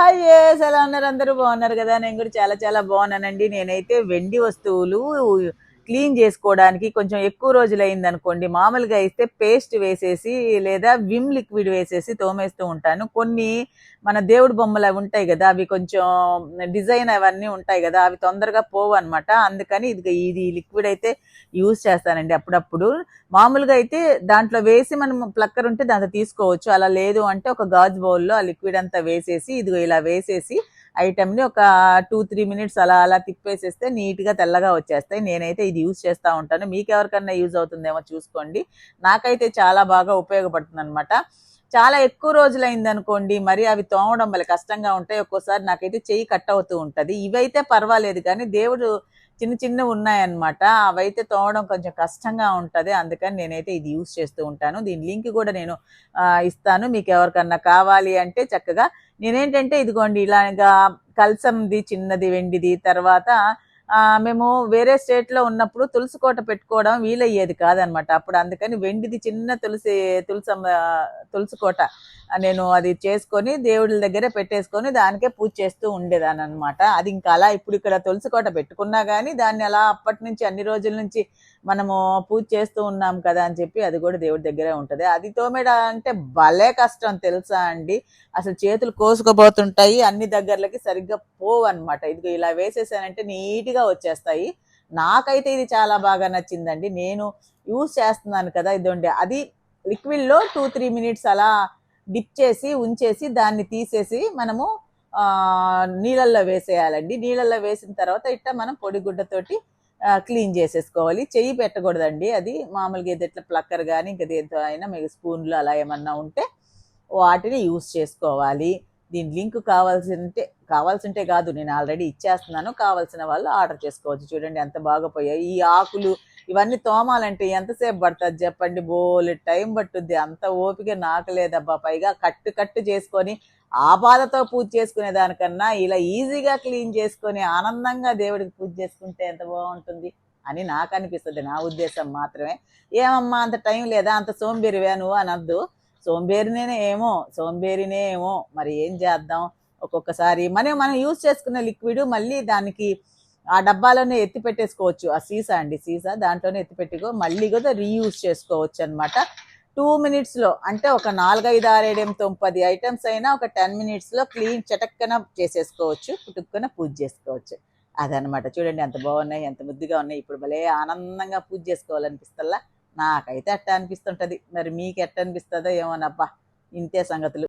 Hi yes ఎలా ఉన్నారు అందరూ బాగున్నారు కదా నేను కూడా చాలా చాలా బాగున్నానండి. నేనైతే వెండి వస్తువులు క్లీన్ చేసుకోవడానికి కొంచెం ఎక్కువ రోజులు అయింది అనుకోండి. మామూలుగా అయితే పేస్ట్ వేసేసి లేదా విమ్ లిక్విడ్ వేసేసి తోమేస్తూ ఉంటాను. కొన్ని మన దేవుడి బొమ్మలు అవి ఉంటాయి కదా అవి కొంచెం డిజైన్ అవన్నీ ఉంటాయి కదా అవి తొందరగా పోవు అనమాట అందుకని ఇది ఇది లిక్విడ్ అయితే యూజ్ చేస్తానండి అప్పుడప్పుడు. మామూలుగా అయితే దాంట్లో వేసి మనం ప్లక్కర్ ఉంటే దాంట్లో తీసుకోవచ్చు. అలా లేదు అంటే ఒక గాజు బౌల్లో ఆ లిక్విడ్ అంతా వేసేసి ఇదిగో ఇలా వేసేసి ఐటమ్ని ఒక టూ త్రీ మినిట్స్ అలా అలా తిప్పేసేస్తే నీట్గా తెల్లగా వచ్చేస్తాయి. నేనైతే ఇది యూజ్ చేస్తూ ఉంటాను. మీకు ఎవరికన్నా యూజ్ అవుతుందేమో చూసుకోండి. నాకైతే చాలా బాగా ఉపయోగపడుతుంది అనమాట చాలా ఎక్కువ రోజులు అయింది అనుకోండి మరి అవి తోమడం వల్ల కష్టంగా ఉంటాయి. ఒక్కోసారి నాకైతే చెయ్యి కట్ అవుతూ ఉంటుంది. ఇవైతే పర్వాలేదు కానీ దేవుడు చిన్న చిన్న ఉన్నాయన్నమాట. అవైతే తోమడం కొంచెం కష్టంగా ఉంటుంది. అందుకని నేనైతే ఇది యూస్ చేస్తూ ఉంటాను. దీని లింక్ కూడా నేను ఇస్తాను. మీకు ఎవరికన్నా కావాలి అంటే చక్కగా నేనేంటంటే ఇదిగోండి ఇలాగా కలసంది చిన్నది వెండిది తర్వాత మేము వేరే స్టేట్లో ఉన్నప్పుడు తులసి కోట పెట్టుకోవడం వీలయ్యేది కాదనమాట అప్పుడు అందుకని వెండిది చిన్న తులసి తులసమ్మ తులసి కోట నేను అది చేసుకొని దేవుడి దగ్గర పెట్టేసుకొని దానికే పూజ చేస్తూ ఉండేదాన్ని అనమాట అది ఇంకా అలా ఇప్పుడు ఇక్కడ తులసి కోట పెట్టుకున్నా కానీ దాన్ని అలా అప్పటి నుంచి అన్ని రోజుల నుంచి మనము పూజ చేస్తూ ఉన్నాం కదా అని చెప్పి అది కూడా దేవుడి దగ్గరే ఉంటుంది. అది తోమేడ అంటే భలే కష్టం తెలుసా అండి. అసలు చేతులు కోసుకుపోతుంటాయి అన్ని దగ్గరలకి సరిగ్గా పోవు అనమాట ఇదిగో ఇలా వేసేసానంటే నీట్గా వచ్చేస్తాయి. నాకైతే ఇది చాలా బాగా నచ్చిందండి. నేను యూస్ చేస్తున్నాను కదా ఇదండి. అది లిక్విడ్లో టూ త్రీ మినిట్స్ అలా డిప్ చేసి ఉంచేసి దాన్ని తీసేసి మనము నీళ్ళల్లో వేసేయాలండి. నీళ్ళల్లో వేసిన తర్వాత ఇట్లా మనం పొడిగుడ్డతోటి క్లీన్ చేసేసుకోవాలి. చెయ్యి పెట్టకూడదండి. అది మామూలుగా ఏదో ఇట్లా ప్లక్కర్ కానీ ఇంకా దేంతో అయినా మీకు స్పూన్లు అలా ఏమన్నా ఉంటే వాటిని యూస్ చేసుకోవాలి. దీని లింక్ కావాల్సింటే కావాల్సింటే కాదు నేను ఆల్రెడీ ఇచ్చేస్తున్నాను. కావాల్సిన వాళ్ళు ఆర్డర్ చేసుకోవచ్చు. చూడండి ఎంత బాగా పోయాయి. ఈ ఆకులు ఇవన్నీ తోమాలంటే ఎంతసేపు పడుతుంది చెప్పండి? బోలే టైం పట్టుద్ది. అంత ఓపిక నాకు లేదబ్బా. పైగా కట్టు కట్టు చేసుకొని ఆ బాధతో పూజ చేసుకునే దానికన్నా ఇలా ఈజీగా క్లీన్ చేసుకొని ఆనందంగా దేవుడికి పూజ చేసుకుంటే ఎంత బాగుంటుంది అని నాకు అనిపిస్తుంది. నా ఉద్దేశం మాత్రమే. ఏమమ్మా అంత టైం లేదా? అంత సోంబేరివే నువ్వు అనద్దు. సోంబేరినే ఏమో సోంబేరినే ఏమో. మరి ఏం చేద్దాం? ఒక్కొక్కసారి. మనం మనం యూజ్ చేసుకున్న లిక్విడ్ మళ్ళీ దానికి ఆ డబ్బాలోనే ఎత్తి పెట్టేసుకోవచ్చు. ఆ సీసా అండి సీసా. దాంట్లోనే ఎత్తి పెట్టుకో మళ్ళీ కూడా రీయూజ్ చేసుకోవచ్చు అనమాట టూ మినిట్స్లో అంటే ఒక నాలుగైదు ఆరు ఏడు తొమ్మిది ఐటమ్స్ అయినా ఒక టెన్ మినిట్స్లో క్లీన్ చటక్కన చేసేసుకోవచ్చు పుట్టుక్కన పూజ చేసుకోవచ్చు. అదనమాట చూడండి ఎంత బాగున్నాయి ఎంత ముద్దుగా ఉన్నాయి. ఇప్పుడు భలే ఆనందంగా పూజ చేసుకోవాలనిపిస్తల్లా? నాకైతే అట్ట అనిపిస్తుంటుంది మరి మీకు ఎట్ట అనిపిస్తుందో ఏమోనబ్బా. ఇంతే సంగతులు.